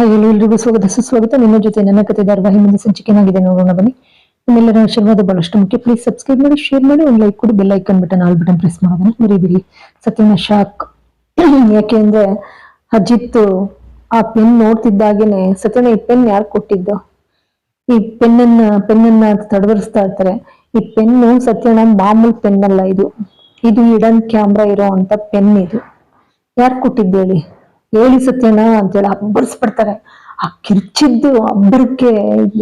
Hi ಎಲ್ಲರಿಗೂ ಸ್ವಾಗತ. ಸುಸ್ವಾಗತ. ನಿಮ್ಮ ಜೊತೆ ನನ್ನ ಕತೆ ಧಾರವಾಹಿ ಮುಂದೆ ಸಂಚಿಕೆನಾಗಿದೆ ನೋಡೋಣ, ಬನ್ನಿ. ನಿಮ್ಮೆಲ್ಲರ ಆಶೀರ್ವಾದ ಬಹಳಷ್ಟು ಮುಖ್ಯ. ಪ್ಲೀಸ್ ಸಬ್ಸ್ಕ್ರೈಬ್ ಮಾಡಿ ಶೇರ್ ಮಾಡಿ. ಒಂದು ಲೈಕ್ ಕೊಡಿ bell icon button all button press ಮಾಡೋದನ್ನ ಮರಿಬೇಡಿ ಸತ್ಯನ ಶಾಕ್ ಯಾಕೆ ಅಂದ್ರೆ ಅಜಿತ್ ಆ ಪೆನ್ ನೋಡ್ತಿದ್ದಾಗೇನೆ ಸತ್ಯನ ಈ ಪೆನ್ ಯಾರು ಕೊಟ್ಟಿದ್ದು? ಈ ಪೆನ್ನನ್ನ ಪೆನ್ನನ್ನ ತಡವರಿಸ್ತಾ ಇರ್ತಾರೆ. ಈ ಪೆನ್ನು ಸತ್ಯನ ಮಾಮೂಲ್ ಪೆನ್ ಅಲ್ಲ ಇದು. ಇದು ಇಡನ್ ಕ್ಯಾಮ್ರಾ ಇರೋ ಅಂತ ಪೆನ್ ಇದು. ಯಾರು ಕೊಟ್ಟಿದ್ದು ಹೇಳಿ? ಹೇಳಿ ಸತ್ಯನ ಅಂತೇಳಿ ಅಬ್ಬರಿಸ್ಬಿಡ್ತಾರೆ. ಆ ಕಿರ್ಚಿದ್ದು ಅಬ್ಬರಕ್ಕೆ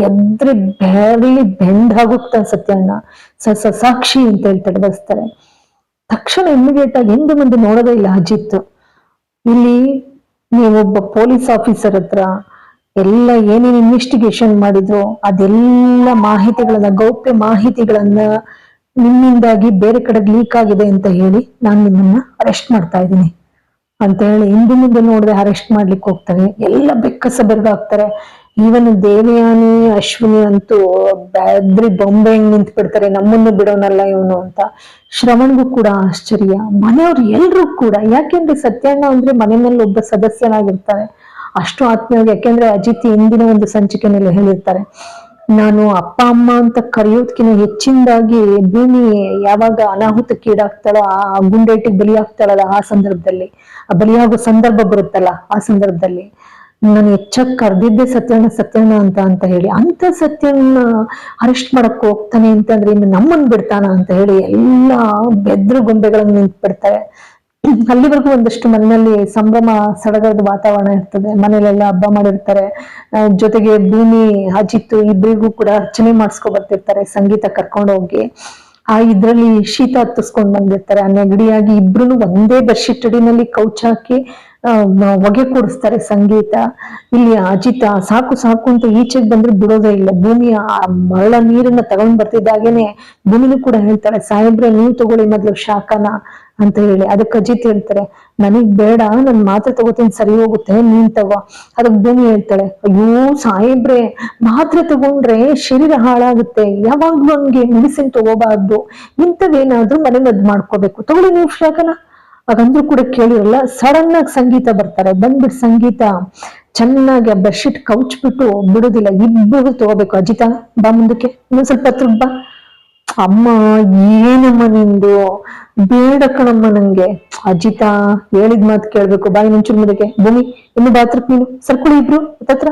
ಎದ್ರೆ ಬೆರಳಿ ಬೆಂಡ್ ಆಗೋಗ್ತಾನೆ ಸತ್ಯನ ಸ ಸಾಕ್ಷಿ ಅಂತ ಹೇಳಿ ತಡೆದಿಸ್ತಾರೆ ತಕ್ಷಣ ಇಮಿಡಿಯೇಟ್ ಆಗಿ ಹಿಂದೆ ಮುಂದೆ ನೋಡೋದೇ ಇಲ್ಲ ಅಜಿತ್. ಇಲ್ಲಿ ನೀವೊಬ್ಬ ಪೊಲೀಸ್ ಆಫೀಸರ್ ಹತ್ರ ಎಲ್ಲ ಏನೇನು ಇನ್ವೆಸ್ಟಿಗೇಷನ್ ಮಾಡಿದ್ರು ಅದೆಲ್ಲ ಮಾಹಿತಿಗಳನ್ನ, ಗೌಪ್ಯ ಮಾಹಿತಿಗಳನ್ನ ನಿಮ್ಮಿಂದಾಗಿ ಬೇರೆ ಕಡೆಗೆ ಲೀಕ್ ಆಗಿದೆ ಅಂತ ಹೇಳಿ ನಾನು ನಿಮ್ಮನ್ನ ಅರೆಸ್ಟ್ ಮಾಡ್ತಾ ಇದ್ದೀನಿ. ಅಂತ ಹೇಳಿ ಹಿಂದೆ ಮುಂದೆ ನೋಡದೆ ಅರೆಸ್ಟ್ ಮಾಡ್ಲಿಕ್ಕೆ ಹೋಗ್ತಾರೆ. ಎಲ್ಲ ಬೆಕ್ಕಸ ಬೆರಗಾಗ್ತಾರೆ ಈವನ್ ದೇವಯಾನಿ, ಅಶ್ವಿನಿ ಅಂತೂ ಬ್ಯಾದ್ರಿ ಬೊಂಬೆ ಹೆಂಗ್ ನಿಂತ್ ಬಿಡ್ತಾರೆ ನಮ್ಮನ್ನು ಬಿಡೋನಲ್ಲ ಇವನು ಅಂತ. ಶ್ರವಣ್ಗೂ ಕೂಡ ಆಶ್ಚರ್ಯ. ಮನೆಯವ್ರು ಎಲ್ರೂ ಕೂಡ, ಯಾಕೆಂದ್ರೆ ಸತ್ಯಣ್ಣ ಅಂದ್ರೆ ಮನೆಯಲ್ಲಿ ಒಬ್ಬ ಸದಸ್ಯನಾಗಿರ್ತಾರೆ. ಅಷ್ಟು ಆತ್ಮೀಯವಾಗಿ, ಯಾಕೆಂದ್ರೆ ಅಜಿತ್ ಹಿಂದಿನ ಒಂದು ಸಂಚಿಕೆನಲ್ಲಿ ಹೇಳಿರ್ತಾರೆ. ನಾನು ಅಪ್ಪ, ಅಮ್ಮ ಅಂತ ಕರೆಯೋದ್ಕಿಂತ ಹೆಚ್ಚಿನದಾಗಿ ಭೂಮಿ ಯಾವಾಗ ಅನಾಹುತಕ್ಕೀಡಾಗ್ತಾಳೋ ಆ ಗುಂಡೇಟಿಗೆ ಬಲಿಯಾಗ್ತಾಳಲ್ಲ ಆ ಸಂದರ್ಭದಲ್ಲಿ. ಆ ಬಲಿಯಾಗೋ ಸಂದರ್ಭ ಬರುತ್ತಲ್ಲ ಆ ಸಂದರ್ಭದಲ್ಲಿ. ನಾನು ಹೆಚ್ಚಾಗಿ ಕರೆದಿದ್ದೆ ಸತ್ಯನ ಸತ್ಯನ ಅಂತ ಅಂತ ಹೇಳಿ. ಅಂತ ಸತ್ಯನ ಅರೆಸ್ಟ್ ಮಾಡಕ್ ಹೋಗ್ತಾನೆ ಅಂತಂದ್ರೆ ಇನ್ನು ನಮ್ಮನ್ ಬಿಡ್ತಾನ ಅಂತ ಹೇಳಿ ಎಲ್ಲಾ ಬೆದ್ರ ಗೊಂಬೆಗಳನ್ನ ನಿಂತು ಬಿಡ್ತಾರೆ ಅಲ್ಲಿವರೆಗೂ ಒಂದಷ್ಟು ಮನೆಯಲ್ಲಿ ಸಂಭ್ರಮ, ಸಡಗರದ ವಾತಾವರಣ ಇರ್ತದೆ. ಮನೇಲೆಲ್ಲ ಹಬ್ಬ ಮಾಡಿರ್ತಾರೆ. ಜೊತೆಗೆ ಭೂಮಿ, ಅಜಿತ್ ಇಬ್ಬರಿಗೂ ಕೂಡ ಅರ್ಚನೆ ಮಾಡಿಸ್ಕೊ ಬರ್ತಿರ್ತಾರೆ, ಸಂಗೀತ ಕರ್ಕೊಂಡು ಹೋಗಿ. ಆ, ಇದ್ರಲ್ಲಿ ಶೀತ ಹತ್ತಿಸ್ಕೊಂಡ್ ಬಂದಿರ್ತಾರೆ. ಆ ನೆಗಡಿಯಾಗಿ ಇಬ್ರು ಒಂದೇ ಬೆಡ್ಶೀಟ್ ಅಡಿನಲ್ಲಿ ಕೌಚ್ ಹಾಕಿ ಹೊಗೆ ಕೂಡಿಸ್ತಾರೆ ಸಂಗೀತ. ಇಲ್ಲಿ ಅಜಿತ ಸಾಕು ಸಾಕು ಅಂತ ಈಚೆಗೆ ಬಂದ್ರೆ ಬಿಡೋದೇ ಇಲ್ಲ. ಭೂಮಿಯ, ಆ, ಮರಳ ನೀರನ್ನ ತಗೊಂಡ್ ಬರ್ತಿದ್ದಾಗೇನೆ ಭೂಮಿನೂ ಕೂಡ ಹೇಳ್ತಾಳೆ ಸಾಹೇಬ್ರೆ, ನೀವು ತಗೊಳ್ಳಿ ಮೊದ್ಲು ಶಾಖನ. ಅಂತ ಹೇಳಿ. ಅದಕ್ಕೆ ಅಜಿತ್ ಹೇಳ್ತಾರೆ, ನನಗ್ ಬೇಡ, ನನ್ ಮಾತ್ರೆ ತಗೋತೀನಿ, ಸರಿ ಹೋಗುತ್ತೆ, ನೀನ್ ತಗೋ. ಅದಕ್ ಭೂಮಿ ಹೇಳ್ತಾಳೆ, ಅಯ್ಯೋ ಸಾಹೇಬ್ರೆ, ಮಾತ್ರೆ ತಗೊಂಡ್ರೆ ಶರೀರ ಹಾಳಾಗುತ್ತೆ. ಯಾವಾಗ್ಲೂ ಹಂಗೆ ಮೆಡಿಸಿನ್ ತಗೋಬಾರ್ದು. ಇಂಥವೇನಾದ್ರೂ ಮನೆ ಮದ್ದು ಮಾಡ್ಕೋಬೇಕು. ತಗೊಳ್ಳಿ ನೀವು ಶಾಖನ ಹಾಗಂದ್ರೂ ಕೂಡ ಕೇಳಿರಲ್ಲ, ಸಡನ್ ಆಗಿ ಸಂಗೀತ ಬರ್ತಾರೆ. ಬಂದ್ಬಿಟ್ಟು ಸಂಗೀತ, ಚೆನ್ನಾಗಿ ಆ ಬೆಡ್ಶೀಟ್ ಕೌಚ್ಬಿಟ್ಟು ಬಿಡುದಿಲ್ಲ. ಇಬ್ಬರು ತಗೋಬೇಕು. ಅಜಿತ, ಬಾ ಮುಂದಕ್ಕೆ. ಇನ್ನೊಂದ್ ಸ್ವಲ್ಪ ಹತ್ರ ಬಾ. ಅಮ್ಮ ಏನಮ್ಮ ನಿಂದು? ಬೇಡ ಕಣಮ್ಮ ನಂಗೆ. ಅಜಿತ, ಹೇಳಿದ್ ಮಾತು ಕೇಳ್ಬೇಕು. ಬಾಯಿ ಮುಂಚೂರು ಮುದಕ್ಕೆ ಭೂಮಿ, ಇನ್ನು ಬಾತ್ರಕ್ ನೀನು. ಸರ್ಕುಳಿ ಇಬ್ರು ಹತ್ರ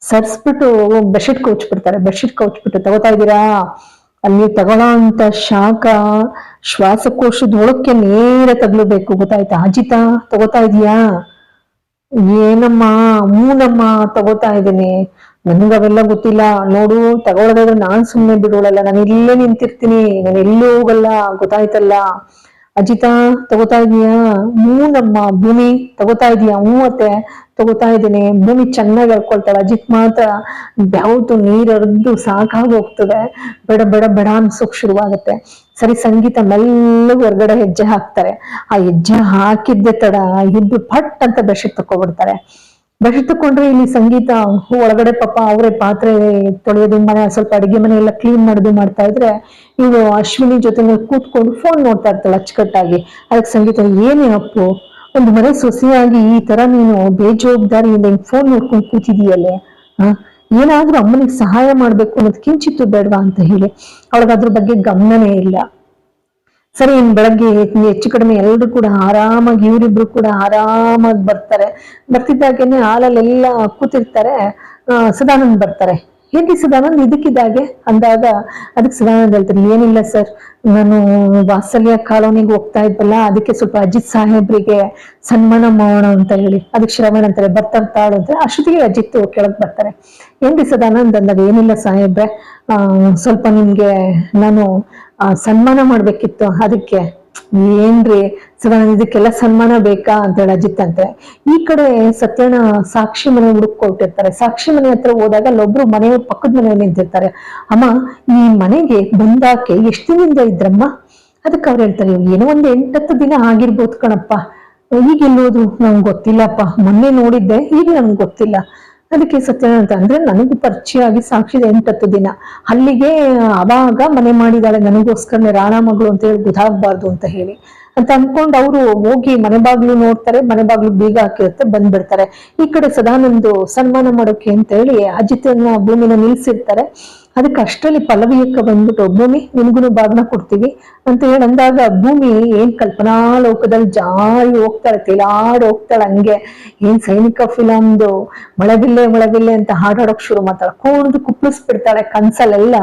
ಸರ್ಸ್ಬಿಟ್ಟು ಬೆಡ್ಶೀಟ್ ಕೌಚ್ ಬಿಡ್ತಾರೆ. ಬೆಡ್ಶೀಟ್ ಕೌಚ್ ಬಿಟ್ಟು ತಗೋತಾ ಇದ್ದೀರಾ? ಅಲ್ಲಿ ತಗೊಳ್ಳೋ ಅಂತ ಶಾಖ. ಶ್ವಾಸಕೋಶದ ಒಳಕ್ಕೆ ನೇರ ತಗ್ಲಬೇಕು ಗೊತ್ತಾಯ್ತಾ? ಅಜಿತ, ತಗೋತಾ ಇದೀಯಾ? ಏನಮ್ಮ? ಮೂನಮ್ಮ, ತಗೋತಾ ಇದ್ದೀನಿ. ನನ್ಗ ಅವೆಲ್ಲ ಗೊತ್ತಿಲ್ಲ. ನೋಡು, ತಗೊಳ್ಳೋದಾದ್ರೆ ನಾನ್ ಸುಮ್ನೆ ಬಿಡೋಳಲ್ಲ. ನಾನು ಇಲ್ಲೇ ನಿಂತಿರ್ತೀನಿ. ನಾನು ಎಲ್ಲೂ ಹೋಗಲ್ಲ? ಗೊತ್ತಾಯ್ತಲ್ಲ. ಅಜಿತಾ, ತಗೋತಾ ಇದೀಯಾ? ಹೂನಮ್ಮ, ಭೂಮಿ, ತಗೋತಾ ಇದೀಯಾ? ಹ್ಞೂ ಅತ್ತೆ, ತಗೋತಾ ಇದ್ದೀನಿ. ಭೂಮಿ ಚೆನ್ನಾಗಿ ಹರ್ಕೊಳ್ತಾಳೆ ಅಜಿತ್ ಮಾತ್ರ ಯಾವತ್ತು ನೀರ್ ಹರಿದು ಸಾಕಾಗಿ ಹೋಗ್ತದೆ. ಬೇಡ ಬೇಡ ಬೇಡ ಅನ್ಸೋಕ್ ಶುರುವಾಗುತ್ತೆ. ಸರಿ, ಸಂಗೀತ ಮೆಲ್ಲಗೆ ಹೊರಗಡೆ ಹೆಜ್ಜೆ ಹಾಕ್ತಾರೆ. ಆ ಹೆಜ್ಜೆ ಹಾಕಿದ್ದೆ ತಡ. ಇಬ್ರು ಪಟ್ ಅಂತ ಬೆಡ್ಶೀಟ್ ತಕೊಬಿಡ್ತಾರೆ ತಕೊಂಡ್ರೆ ಇಲ್ಲಿ ಸಂಗೀತ ಒಳಗಡೆ ಪಾಪ ಅವರೇ ಪಾತ್ರೆ ತೊಳೆಯೋದು, ಮನೆ ಸ್ವಲ್ಪ ಅಡಿಗೆ ಮನೆ ಎಲ್ಲ ಕ್ಲೀನ್ ಮಾಡೋದು ಮಾಡ್ತಾ ಇದ್ರೆ ಇವಳು ಅಶ್ವಿನಿ ಜೊತೆ ಕೂತ್ಕೊಂಡು ಫೋನ್ ನೋಡ್ತಾ ಇರ್ತಾಳೆ ಅಚ್ಚುಕಟ್ಟಾಗಿ. ಅದಕ್ಕೆ ಸಂಗೀತ, ಏನೇ ಅಪ್ಪು, ಒಂದು ಮನೆ ಸೊಸೆಯಾಗಿ ಈ ತರ ನೀನು ಬೇಜವಾಬ್ದಾರಿಯಿಂದ ಫೋನ್ ನೋಡ್ಕೊಂಡು ಕೂತಿದೀಯಲ್ಲೇ, ಹ? ಏನಾದ್ರೂ ಅಮ್ಮನಿಗೆ ಸಹಾಯ ಮಾಡ್ಬೇಕು ಅನ್ನೋದು ಕಿಂಚಿತ್ತು ಬೇಡವಾ ಅಂತ ಹೇಳಿ. ಅವಳಗ ಅದ್ರ ಬಗ್ಗೆ ಗಮನನೇ ಇಲ್ಲ. ಸರಿ, ಇನ್ ಬೆಳಗ್ಗೆ ಹೆಚ್ಚು ಕಡಿಮೆ ಎಲ್ಲರೂ ಕೂಡ ಆರಾಮಾಗಿ, ಇವರಿಬ್ರು ಕೂಡ ಆರಾಮಾಗಿ ಬರ್ತಾರೆ. ಬರ್ತಿದ್ದಾಗೇನೆ ಹಾಲಲ್ಲೆಲ್ಲ ಕೂತಿರ್ತಾರೆ. ಸದಾನಂದ್ ಬರ್ತಾರೆ. ಹೇಗೆ ಸದಾನಂದ್? ಇದಕ್ಕಿದ್ದಾಗೆ ಅಂದಾಗ ಅದಕ್ಕೆ ಸದಾನಂದ್ ಹೇಳ್ತಾರೆ, ಏನಿಲ್ಲ ಸರ್, ನಾನು ವಾತ್ಸಲ್ಯ ಕಾಲೋನಿಗೆ ಹೋಗ್ತಾ ಇದ್ವಲ್ಲ ಅದಕ್ಕೆ ಸ್ವಲ್ಪ ಅಜಿತ್ ಸಾಹೇಬ್ರಿಗೆ ಸನ್ಮಾನ ಮಾಡೋಣ ಅಂತ ಹೇಳಿ, ಅದಕ್ಕೆ ಶ್ರವಣ್ ಅಂತಾರೆ ಬರ್ತಾರೆ ತಾಳು ಅಷ್ಟೊತ್ತಿಗೆ ಅಜಿತ್ ಕೆಳಗೆ ಬರ್ತಾರೆ. ಏನ್ರಿ ಸದಾನಂದ್ ಅಂದಾಗ, ಏನಿಲ್ಲ ಸಾಹೇಬ್ರೆ ಸ್ವಲ್ಪ ನಿಮ್ಗೆ ನಾನು ಸನ್ಮಾನ ಮಾಡ್ಬೇಕಿತ್ತು. ಅದಕ್ಕೆ ಏನ್ರಿ? ಸದಾನಂದ್, ಇದಕ್ಕೆಲ್ಲ ಸನ್ಮಾನ ಬೇಕಾ ಅಂತ ಹೇಳಿ ಅಜಿತ್ ಅಂತೆ. ಈ ಕಡೆ ಸತ್ಯನ ಸಾಕ್ಷಿ ಮನೆ ಹುಡುಕೊಟ್ಟಿರ್ತಾರೆ ಸಾಕ್ಷಿ ಮನೆ ಹತ್ರ ಹೋದಾಗ ಅಲ್ಲೊಬ್ರು ಮನೆಯ ಪಕ್ಕದ ಮನೆಯಲ್ಲಿ ನಿಂತಿರ್ತಾರೆ. ಅಮ್ಮ, ಈ ಮನೆಗೆ ಬಂದಾಕೆ ಎಷ್ಟು ದಿನದಿಂದ ಇದ್ರಮ್ಮ? ಅದಕ್ಕೆ ಅವ್ರು ಹೇಳ್ತಾರೆ, ಏನೋ ಒಂದು ಎಂಟತ್ತು ದಿನ ಆಗಿರ್ಬೋದು ಕಣಪ್ಪ. ಈಗ ಎಲ್ಲೋದು ನಂಗೆ ಗೊತ್ತಿಲ್ಲಪ್ಪ. ಮೊನ್ನೆ ನೋಡಿದ್ದೆ, ಈಗ ನನ್ಗೆ ಗೊತ್ತಿಲ್ಲ. ಅದಕ್ಕೆ ಸತ್ಯನ ಅಂತ ಅಂದ್ರೆ ನನಗೂ ಪರಿಚಯ ಆಗಿ ಸಾಕ್ಷಿದ ಎಂಟತ್ತು ದಿನ. ಅಲ್ಲಿಗೆ, ಅವಾಗ ಮನೆ ಮಾಡಿದಾಳೆ ನನಗೋಸ್ಕರನೇ ರಾಣ ಮಗಳು ಅಂತ ಹೇಳಿ ಗೊತ್ತಾಗ್ಬಾರ್ದು ಅಂತ ಹೇಳಿ. ಅಂತ ಅನ್ಕೊಂಡು ಅವರು ಹೋಗಿ ಮನೆ ಬಾಗ್ಲು ನೋಡ್ತಾರೆ, ಮನೆ ಬಾಗ್ಲು ಬೀಗ ಹಾಕಿರುತ್ತೆ, ಬಂದ್ಬಿಡ್ತಾರೆ. ಈ ಕಡೆ ಸದಾನಂದು ಸನ್ಮಾನ ಮಾಡೋಕೆ ಅಂತ ಹೇಳಿ ಅಜಿತನ್ನ ಭೂಮಿನ ನಿಲ್ಸಿರ್ತಾರೆ. ಅದಕ್ಕೆ ಅಷ್ಟರಲ್ಲಿ ಪಲ್ಲವಿಯಕ್ಕೆ ಬಂದ್ಬಿಟ್ಟು, ಭೂಮಿ ನಿನ್ಗುನು ಭಾಗನ ಕೊಡ್ತೀವಿ. ಅಂತ ಹೇಳಂದಾಗ ಭೂಮಿ ಏನ್ ಕಲ್ಪನಾ ಲೋಕದಲ್ಲಿ ಜಾರಿ ಹೋಗ್ತಾಳೆ, ತೇಲಾಡ್ ಹೋಗ್ತಾಳೆ ಹಂಗೆ. ಏನ್ ಸೈನಿಕ ಫಿಲಮ್ದು ಮಳೆಬಿಲ್ಲೆ ಮಳೆಬಿಲ್ಲೆ ಅಂತ ಹಾಡಾಡೋಕ್ ಶುರು ಮಾಡ್ತಾಳೆ. ಕುಣಿದು ಕುಪ್ಳಿಸ್ಬಿಡ್ತಾಳೆ ಕನ್ಸಲ್ಲೆಲ್ಲ.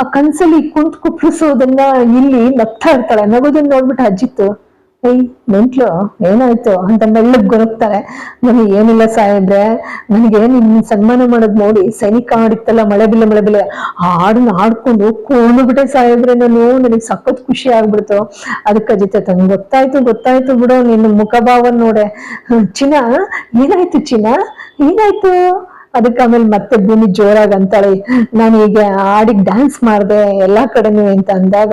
ಆ ಕನ್ಸಲ್ಲಿ ಕುಂತ್ ಕುಪ್ಳಿಸೋದನ್ನ ಇಲ್ಲಿ ನಗ್ತಾ ಇರ್ತಾಳೆ. ನಗೋದನ್ನ ನೋಡ್ಬಿಟ್ಟು ಅಜ್ಜಿತ್ತು ಏಯ್, ಮೆಂಟ್ಲು, ಏನಾಯ್ತು? ಅಂತ ಮೆಳ್ಳಗ್ ಗೊರಕ್ತಾರೆ ನನಗೆ ಏನಿಲ್ಲ ಸಾಹೇಬ್ರೆ. ನನಗೆ ನಿಮ್ ಸನ್ಮಾನ ಮಾಡೋದ್ ನೋಡಿ ಸೈನಿಕ ಆಡಿತ್ತಲ್ಲ, ಮಳೆ ಬಿಲ್ಲ ಮಳೆ ಬಿಲ್ಲ. ಆ ಹಾಡನ್ನ ಹಾಡ್ಕೊಂಡು ಕೊಂಡು ಬಿಟ್ಟೆ ಸಾಹೇಬ್ರೆ ನಾನು. ನನಗೆ ಸಖತ್ ಖುಷಿ ಆಗ್ಬಿಡ್ತು. ಅದಕ್ಕೆ ಜೊತೆ ತಂಗ್, ಗೊತ್ತಾಯ್ತು ಗೊತ್ತಾಯ್ತು ಬಿಡು ನಿನ್ನ ಮುಖಭಾವ ನೋಡೆ. ಚಿನ್ನ, ಏನಾಯ್ತು ಚಿನ್ನ? ಏನಾಯ್ತು? ಅದಕ್ಕೆ ಆಮೇಲೆ ಮತ್ತೆ ಭೂಮಿ ಜೋರಾಗಿ ಅಂತಾಳೆ. ನಾನು ಈಗ ಹಾಡಿಗೆ ಡ್ಯಾನ್ಸ್ ಮಾಡಿದೆ ಎಲ್ಲಾ ಕಡೆನೂ ಅಂತ ಅಂದಾಗ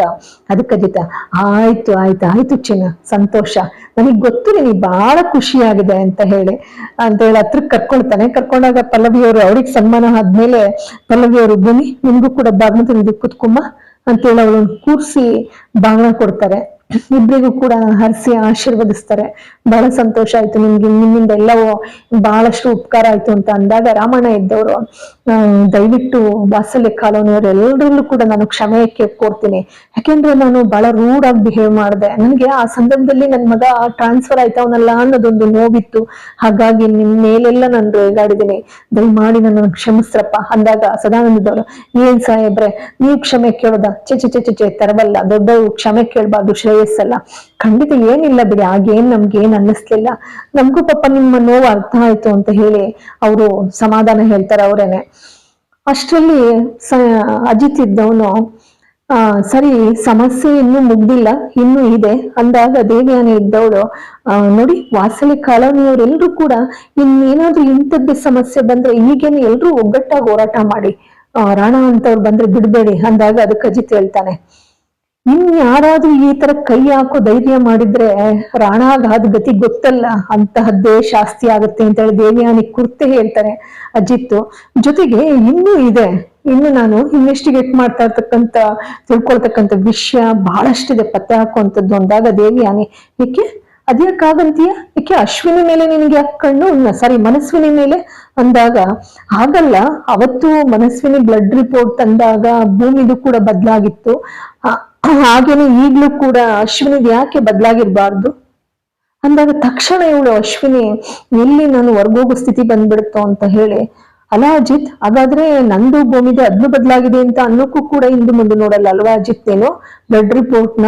ಅದಕ್ಕೆ ಅಜಿತ ಆಯ್ತು ಆಯ್ತು ಆಯ್ತು ಚಿನ್ನ, ಸಂತೋಷ. ನನಗೆ ಗೊತ್ತು ನಿನಗೆ ಬಹಳ ಖುಷಿ ಆಗಿದೆ ಅಂತ ಹೇಳಿ. ಅಂತ ಹೇಳಿ ಹತ್ರಕ್ಕೆ ಕರ್ಕೊಳ್ತಾನೆ. ಕರ್ಕೊಂಡಾಗ ಪಲ್ಲವಿಯವರು ಅವ್ರಿಗೆ ಸನ್ಮಾನ ಆದ್ಮೇಲೆ ಪಲ್ಲವಿಯವರು, ಭೂಮಿ ನಿನ್ಗೂ ಕೂಡ ಬಾಗ್ನ ತಂದು ಕುತ್ಕೊಮ್ಮ ಅಂತೇಳಿ ಅವಳನ್ನು ಕೂರಿಸಿ ಬಾಗ್ನ ಕೊಡ್ತಾರೆ. ಇಬ್ಬರಿಗೂ ಕೂಡ ಹರಿಸಿ ಆಶೀರ್ವದಿಸ್ತಾರೆ. ಬಹಳ ಸಂತೋಷ ಆಯ್ತು ನಿಮ್ಗೆ. ನಿಮ್ಮಿಂದ ಎಲ್ಲವೂ ಬಹಳಷ್ಟು ಉಪಕಾರ ಆಯ್ತು ಅಂತ ಅಂದಾಗ ರಾಮಣ್ಣ ಇದ್ದವರು ದಯವಿಟ್ಟು ವಾಸಲ್ಯ ಕಾಲೋನಿಯವರು ಎಲ್ಲರಲ್ಲೂ ಕೂಡ ನಾನು ಕ್ಷಮೆಯಕ್ಕೆ ಕೋರ್ತೀನಿ. ಯಾಕೆಂದ್ರೆ ನಾನು ಬಹಳ ರೂಡ್ ಆಗಿ ಬಿಹೇವ್ ಮಾಡಿದೆ. ನನಗೆ ಆ ಸಂದರ್ಭದಲ್ಲಿ ನನ್ನ ಮಗ ಟ್ರಾನ್ಸ್ಫರ್ ಆಯ್ತವನಲ್ಲ ಅನ್ನೋದೊಂದು ನೋವಿತ್ತು. ಹಾಗಾಗಿ ನಿಮ್ ಮೇಲೆಲ್ಲ ನಾನು ರೇಗಾಡಿದ್ದೀನಿ. ದಯಮಾಡಿ ನನ್ನ ಕ್ಷಮಿಸ್ರಪ್ಪ. ಅಂದಾಗ ಸದಾನಂದದವರು, ಏನ್ ಸಾಹೇಬ್ರೆ, ನೀವು ಕ್ಷಮೆ ಕೇಳೋದ? ಚೆ ಚೆ ಚೆ ಚೆ ತರವಲ್ಲ. ದೊಡ್ಡವರು ಕ್ಷಮೆ ಕೇಳಬಾರ್ದು ಶ್ರೇಯಸ್ಸಲ್ಲ ಖಂಡಿತ ಏನಿಲ್ಲ ಬಿಡಿ ಆಗೇನ್ ನಮ್ಗೆ ಏನ್ ಅನ್ನಿಸ್ಲಿಲ್ಲ. ನಮ್ಗೂ ಪಾಪ ನಿಮ್ಮ ನೋವು ಅರ್ಥ ಆಯ್ತು ಅಂತ ಹೇಳಿ ಅವರು ಸಮಾಧಾನ ಹೇಳ್ತಾರೆ ಅವ್ರೇನೆ. ಅಷ್ಟರಲ್ಲಿ ಸ, ಅಜಿತ್ ಇದ್ದವನು, ಆ, ಸರಿ, ಸಮಸ್ಯೆ ಇನ್ನೂ ಮುಗ್ದಿಲ್ಲ, ಇನ್ನೂ ಇದೆ ಅಂದಾಗ ದೇವಿಯಾನೆ ಇದ್ದವಳು, ಆ, ನೋಡಿ, ವಾಸಲಿ ಕಾಲೋನಿಯವರೆಲ್ಲರೂ ಕೂಡ ಇನ್ನೇನಾದ್ರೂ ಇಂಥದ್ದು ಸಮಸ್ಯೆ ಬಂದ್ರೆ ಈಗೇನು ಎಲ್ರೂ ಒಗ್ಗಟ್ಟಾಗಿ ಹೋರಾಟ ಮಾಡಿ ರಾಣ ಅಂತವ್ರು ಬಂದ್ರೆ ಬಿಡ್ಬೇಡಿ ಅಂದಾಗ ಅದಕ್ಕೆ ಅಜಿತ್ ಹೇಳ್ತಾನೆ. ಇನ್ ಯಾರಾದ್ರೂ ಈ ತರ ಕೈ ಹಾಕೋ ಧೈರ್ಯ ಮಾಡಿದ್ರೆ ರಾಣಾಗ ಅದ್ ಗತಿ ಗೊತ್ತಲ್ಲ, ಅಂತಹದ್ದೇ ಶಾಸ್ತಿ ಆಗುತ್ತೆ ಅಂತ ಹೇಳಿ ದೇವಿಯಾನಿ ಕುರ್ತೆ ಹೇಳ್ತಾರೆ ಅಜಿತ್ತು. ಜೊತೆಗೆ ಇನ್ನೂ ಇದೆ. ಇನ್ನು ನಾನು ಇನ್ವೆಸ್ಟಿಗೇಟ್ ಮಾಡ್ತಾ ಇರ್ತಕ್ಕಂತ ತಿಳ್ಕೊಳ್ತಕ್ಕಂಥ ವಿಷಯ ಬಹಳಷ್ಟಿದೆ ಪತ್ತೆ ಹಾಕುವಂಥದ್ದು ಅಂದಾಗ ದೇವಿಯಾನಿ, ಏಕೆ? ಅದ್ಯಾಕಾಗಂತೀಯ ಏಕೆ ಅಶ್ವಿನಿ ಮೇಲೆ ನಿನಗೆ ಯಾಕೆ ಕಣ್ಣು? ಸಾರಿ, ಮನಸ್ವಿನಿ ಮೇಲೆ? ಅಂದಾಗ, ಹಾಗಲ್ಲ, ಅವತ್ತು ಮನಸ್ವಿನಿ ಬ್ಲಡ್ ರಿಪೋರ್ಟ್ ತಂದಾಗ ಭೂಮಿದು ಕೂಡ ಬದಲಾಗಿತ್ತು. ಹಾಗೇನೆ ಈಗ್ಲೂ ಕೂಡ ಅಶ್ವಿನಿದ್ ಯಾಕೆ ಬದಲಾಗಿರ್ಬಾರ್ದು? ಅಂದಾಗ ತಕ್ಷಣ ಇವಳು, ಅಶ್ವಿನಿ, ಎಲ್ಲಿ ನಾನು ಹೊರ್ಗೋಗೋ ಸ್ಥಿತಿ ಬಂದ್ಬಿಡುತ್ತೋ ಅಂತ ಹೇಳಿ ಅಲ್ಲ ಅಜಿತ್, ಹಾಗಾದ್ರೆ ನಂದು ಭೂಮಿದೆ ಅದ್ನು ಬದಲಾಗಿದೆ ಅಂತ ಅನ್ನೋಕ್ಕೂ ಕೂಡ ಹಿಂದೆ ಮುಂದೆ ನೋಡಲ್ಲ ಅಲ್ವಾ ಅಜಿತ್ ಏನು ಬ್ಲಡ್ ರಿಪೋರ್ಟ್ನ?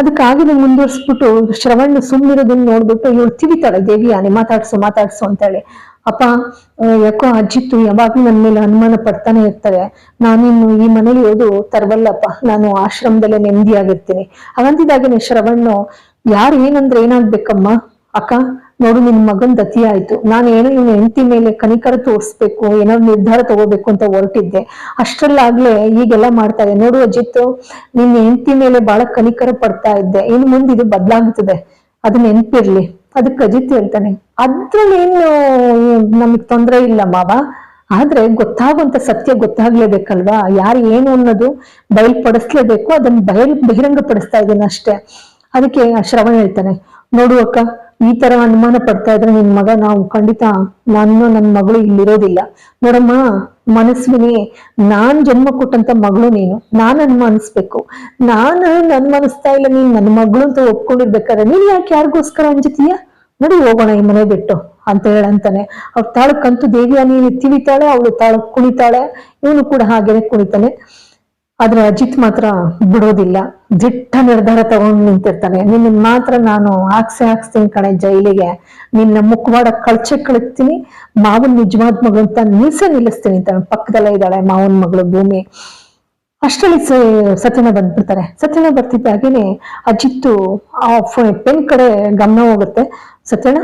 ಅದಕ್ಕಾಗಿದೆ ಮುಂದುವರ್ಸ್ಬಿಟ್ಟು ಶ್ರವಣ್ ಸುಮ್ಮನಿರೋದನ್ನ ನೋಡ್ಬಿಟ್ಟು ಇವಳು ತಿವಿತಾಳೆ ದೇವಿಯಾನೆ ಮಾತಾಡ್ಸು ಮಾತಾಡ್ಸು ಅಂತೇಳಿ. ಅಪ್ಪ ಯಾಕೋ ಅಜ್ಜಿತ್ತು ಯಾವಾಗ್ಲೂ ನನ್ನ ಮೇಲೆ ಅನುಮಾನ ಪಡ್ತಾನೆ ಇರ್ತಾರೆ. ನಾನಿನ್ನು ಈ ಮನೇಲಿ ಇರೋದು ತರವಲ್ಲಪ್ಪ. ನಾನು ಆಶ್ರಮದಲ್ಲೇ ನೆಮ್ಮದಿಯಾಗಿರ್ತೀನಿ. ಹಾಗಂತಿದ್ದಾಗೇನೆ ಶ್ರವಣ್ಣು, ಯಾರು ಏನಂದ್ರೆ ಏನಾಗ್ಬೇಕಮ್ಮ? ಅಕ್ಕ ನೋಡು, ನಿನ್ ಮಗನ್ ದತಿ ಆಯ್ತು. ನಾನು ಏನೋ ಇವನ ಹೆಂಡತಿ ಮೇಲೆ ಕನಿಕರ ತೋರಿಸ್ಬೇಕು ಏನೋ ನಿರ್ಧಾರ ತಗೋಬೇಕು ಅಂತ ಹೊರಟಿದ್ದೆ. ಅಷ್ಟರಲ್ಲಾಗ್ಲೇ ಈಗೆಲ್ಲ ಇದೆ ನೋಡು ಅಜಿತ್ ನಿನ್ನ ಹೆಂಡತಿ ಮೇಲೆ ಬಹಳ ಕನಿಕರ ಪಡ್ತಾ ಇದ್ದೆ. ಇನ್ ಮುಂದೆ ಇದು ಬದಲಾಗುತ್ತದೆ ಅದು ನೆನ್ಪಿರ್ಲಿ. ಅದಕ್ಕೆ ಅಜಿತ್ ಹೇಳ್ತಾನೆ, ಅದ್ರಲ್ಲಿ ಏನು ನಮಗ್ ತೊಂದ್ರೆ ಇಲ್ಲ ಮಾವ. ಆದ್ರೆ ಗೊತ್ತಾಗುವಂತ ಸತ್ಯ ಗೊತ್ತಾಗ್ಲೇಬೇಕಲ್ವಾ? ಯಾರು ಏನು ಅನ್ನೋದು ಬಯಲ್ಪಡಿಸ್ಲೇಬೇಕು. ಅದನ್ನ ಬಯಲ್ ಬಹಿರಂಗ ಪಡಿಸ್ತಾ ಇದ್ದೀನಿ ಅಷ್ಟೇ. ಅದಕ್ಕೆ ಶ್ರವಣ ಹೇಳ್ತಾನೆ, ನೋಡು ಅಕ್ಕ ಈ ತರ ಅನುಮಾನ ಪಡ್ತಾ ಇದ್ರೆ ನಿನ್ ಮಗ, ನಾವು ಖಂಡಿತ ನಾನು ನನ್ನ ಮಗಳು ಇಲ್ಲಿರೋದಿಲ್ಲ. ನೋಡಮ್ಮ, ಮನಸ್ವಿನಿ, ನಾನ್ ಜನ್ಮ ಕೊಟ್ಟಂತ ಮಗಳು ನೀನು. ನಾನ್ ಅನುಮಾನಿಸ್ಬೇಕು. ನಾನು ಮನಸ್ತಾ ಇಲ್ಲ, ನೀನ್ ನನ್ನ ಮಗಳು ಅಂತ ಒಪ್ಕೊಂಡಿರ್ಬೇಕಾದ್ರೆ ನೀನ್ ಯಾಕೆ ಯಾರಿಗೋಸ್ಕರ ಅಂಜತೀಯ? ನೋಡಿ ಹೋಗೋಣ ಈ ಮನೆ ಬಿಟ್ಟು ಅಂತ ಹೇಳಂತಾನೆ. ಅವ್ ತಾಳು ಕಂತು ದೇವಿಯ ನೀನು ತಿಳಿತಾಳೆ ಅವಳು ತಾಳಕ್ ಕುಣಿತಾಳೆ. ಇವನು ಕೂಡ ಹಾಗೇನೆ ಕುಣಿತಾನೆ. ಆದ್ರೆ ಅಜಿತ್ ಮಾತ್ರ ಬಿಡೋದಿಲ್ಲ. ದಿಟ್ಟ ನಿರ್ಧಾರ ತಗೊಂಡ್ ನಿಂತಿರ್ತಾನೆ. ನಿನ್ನ ಮಾತ್ರ ನಾನು ಹಾಕ್ಸೆ ಹಾಕ್ಸ್ತೀನಿ ಕಣೆ ಜೈಲಿಗೆ. ನಿನ್ನ ಮುಖವಾಡ ಕಳ್ಚೆ ಕಳಿಸ್ತೀನಿ. ಮಾವನ್ ನಿಜವಾದ ಮಗಳು ಅಂತ ನಿಲ್ಸೆ ನಿಲ್ಲಿಸ್ತೀನಿ ಅಂತ ಪಕ್ಕದಲ್ಲೇ ಇದ್ದಾಳೆ ಮಾವನ್ ಮಗಳು ಭೂಮಿ. ಅಷ್ಟರಲ್ಲಿ ಸತ್ಯನ ಬಂದ್ಬಿಡ್ತಾರೆ. ಸತ್ಯನ ಬರ್ತಿದ್ದಾಗೇನೆ ಅಜಿತ್ತು ಆ ಪೆನ್ ಕಡೆ ಗಮನ ಹೋಗುತ್ತೆ. ಸತ್ಯನ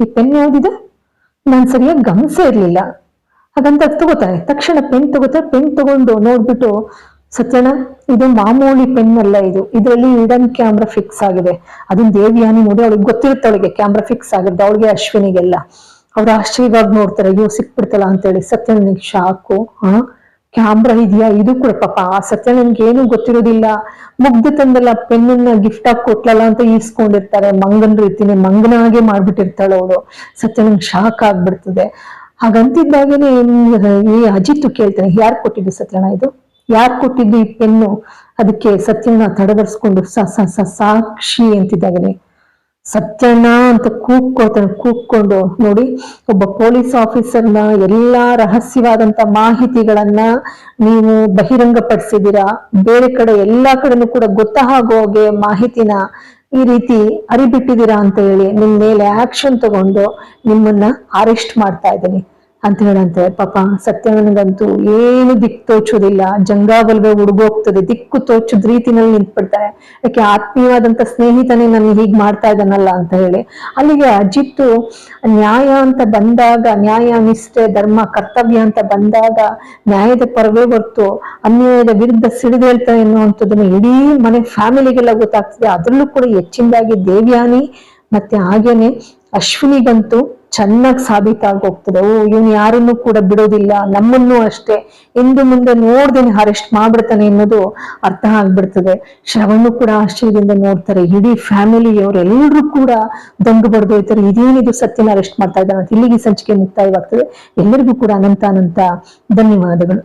ಈ ಪೆನ್ ಯಾವ್ದಿದೆ? ನಾನ್ ಸರಿಯಾಗಿ ಗಮನಿಸೇ ಇರ್ಲಿಲ್ಲ. ಹಾಗಂತ ತಗೋತಾರೆ. ತಕ್ಷಣ ಪೆನ್ ತಗೋತಾರೆ. ಪೆನ್ ತಗೊಂಡು ನೋಡ್ಬಿಟ್ಟು ಸತ್ಯನ ಇದು ಮಾಮೂಲಿ ಪೆನ್ ಅಲ್ಲ ಇದು. ಇದರಲ್ಲಿ ಇಡನ್ ಕ್ಯಾಮ್ರಾ ಫಿಕ್ಸ್ ಆಗಿದೆ. ಅದನ್ನ ದೇವಿಯಾನಿ ನೋಡಿ, ಅವಳಿಗೆ ಗೊತ್ತಿರುತ್ತೆ ಅವಳಿಗೆ ಕ್ಯಾಮ್ರಾ ಫಿಕ್ಸ್ ಆಗಿದೆ ಅವಳಿಗೆ ಅಶ್ವಿನಿಗೆಲ್ಲ. ಅವ್ರು ಆಶ್ಚರ್ಯವಾಗಿ ನೋಡ್ತಾರೆ, ಅಯ್ಯೋ, ಸಿಕ್ಬಿಡ್ತಲ್ಲ ಅಂತೇಳಿ. ಸತ್ಯನಿಗೆ ಶಾಕು ಹಾ ಕ್ಯಾಮ್ರಾ ಇದೆಯಾ? ಇದು ಕೂಡ ಪಾಪ. ಆ ಸತ್ಯ ನನ್ಗೆ ಏನು ಗೊತ್ತಿರೋದಿಲ್ಲ. ಮುಗ್ದು ತಂದಲ್ಲ ಪೆನ್ನನ್ನ ಗಿಫ್ಟ್ ಆಗಿ ಕೊಟ್ಲಲ್ಲ ಅಂತ ಈಸ್ಕೊಂಡಿರ್ತಾರೆ. ಮಂಗನ್ ರೀತಿನೇ ಮಂಗನಾಗೆ ಮಾಡ್ಬಿಟ್ಟಿರ್ತಾಳೆ ಅವಳು. ಸತ್ಯ ನಂಗೆ ಶಾಕ್ ಆಗ್ಬಿಡ್ತದೆ. ಹಾಗಂತಿದ್ದಾಗೇನೆ ಈ ಅಜಿತ್ ಕೇಳ್ತಾನೆ, ಯಾರು ಕೊಟ್ಟಿದ್ದು ಸತ್ಯಣ್ಣ ಇದು? ಯಾರು ಕೊಟ್ಟಿದ್ದು ಈ ಪೆನ್ನು? ಅದಕ್ಕೆ ಸತ್ಯಣ್ಣ ತಡಬರ್ಸ್ಕೊಂಡು ಸಾಕ್ಷಿ ಅಂತಿದ್ದಾಗೇನೆ. ಸತ್ಯಣ್ಣ ಅಂತ ಕೂಗ್ಕೋತಾನೆ ಕೂಗ್ಕೊಂಡು. ನೋಡಿ, ಒಬ್ಬ ಪೊಲೀಸ್ ಆಫೀಸರ್ನ ಎಲ್ಲಾ ರಹಸ್ಯವಾದಂತ ಮಾಹಿತಿಗಳನ್ನ ನೀವು ಬಹಿರಂಗಪಡಿಸಿದೀರಾ ಬೇರೆ ಕಡೆ ಎಲ್ಲಾ ಕಡೆನೂ ಕೂಡ ಗೊತ್ತಾಗೋಗೆ ಮಾಹಿತಿನ ಈ ರೀತಿ ಅರಿಬಿಟ್ಟಿದ್ದೀರಾ ಅಂತ ಹೇಳಿ ನಿಮ್ಮ ಮೇಲೆ ಆಕ್ಷನ್ ತಗೊಂಡು ನಿಮ್ಮನ್ನ ಅರೆಸ್ಟ್ ಮಾಡ್ತಾ ಇದ್ದೀನಿ. ಅಂತ ಹೇಳಂತೆ, ಪಾಪ, ಸತ್ಯವನಿಗಂತೂ ಏನು ದಿಕ್ಕು ತೋಚೋದಿಲ್ಲ ಜಂಗಾಬಲ್ಗೆ ಹುಡುಗೋಗ್ತದೆ ದಿಕ್ಕು ತೋಚದ ರೀತಿನಲ್ಲಿ ನಿಂತ್ಬಿಡ್ತಾರೆ. ಯಾಕೆ ಆತ್ಮೀಯವಾದಂತ ಸ್ನೇಹಿತನೇ ನನ್ನ ಹೀಗ್ ಮಾಡ್ತಾ ಇದ್ದಾನಲ್ಲ ಅಂತ ಹೇಳಿ. ಅಲ್ಲಿಗೆ ಅಜಿತ್ತು ನ್ಯಾಯ ಅಂತ ಬಂದಾಗ, ನ್ಯಾಯ, ನಿಷ್ಠೆ, ಧರ್ಮ, ಕರ್ತವ್ಯ ಅಂತ ಬಂದಾಗ ನ್ಯಾಯದ ಪರವೇ ಹೊರ್ತು ಅನ್ಯಾಯದ ವಿರುದ್ಧ ಸಿಡಿದೇಳ್ತಾರೆ ಎನ್ನುವಂಥದ್ದನ್ನ ಇಡೀ ಮನೆ ಫ್ಯಾಮಿಲಿಗೆಲ್ಲ ಗೊತ್ತಾಗ್ತದೆ. ಅದರಲ್ಲೂ ಕೂಡ ಹೆಚ್ಚಿನದಾಗಿ ದೇವ್ಯಾನಿ ಮತ್ತೆ ಹಾಗೇನೆ ಅಶ್ವಿನಿಗಂತೂ ಚೆನ್ನಾಗಿ ಸಾಬೀತಾಗಿ ಹೋಗ್ತದೆ ಓ, ಇವನು ಯಾರನ್ನು ಕೂಡ ಬಿಡೋದಿಲ್ಲ, ನಮ್ಮನ್ನು ಅಷ್ಟೇ. ಹಿಂದೆ ಮುಂದೆ ನೋಡ್ದೇನೆ ಅರೆಸ್ಟ್ ಮಾಡ್ಬಿಡ್ತಾನೆ ಅನ್ನೋದು ಅರ್ಥ ಆಗ್ಬಿಡ್ತದೆ. ಶ್ರವಣ್ಣು ಕೂಡ ಆಶ್ಚರ್ಯದಿಂದ ನೋಡ್ತಾರೆ, ಇಡೀ ಫ್ಯಾಮಿಲಿಯವರೆಲ್ಲರೂ ಕೂಡ ದಂಗು ಬಡ್ದೋಯ್ತಾರೆ ಇದೇನಿದು ಸತ್ಯನ ಅರೆಸ್ಟ್ ಮಾಡ್ತಾ ಇದ್ದಾನೆ ಇಲ್ಲಿಗೆ ಸಂಚಿಕೆ ಮುಕ್ತಾಯವಾಗ್ತದೆ. ಎಲ್ಲರಿಗೂ ಕೂಡ ಅನಂತ ಅನಂತ ಧನ್ಯವಾದಗಳು.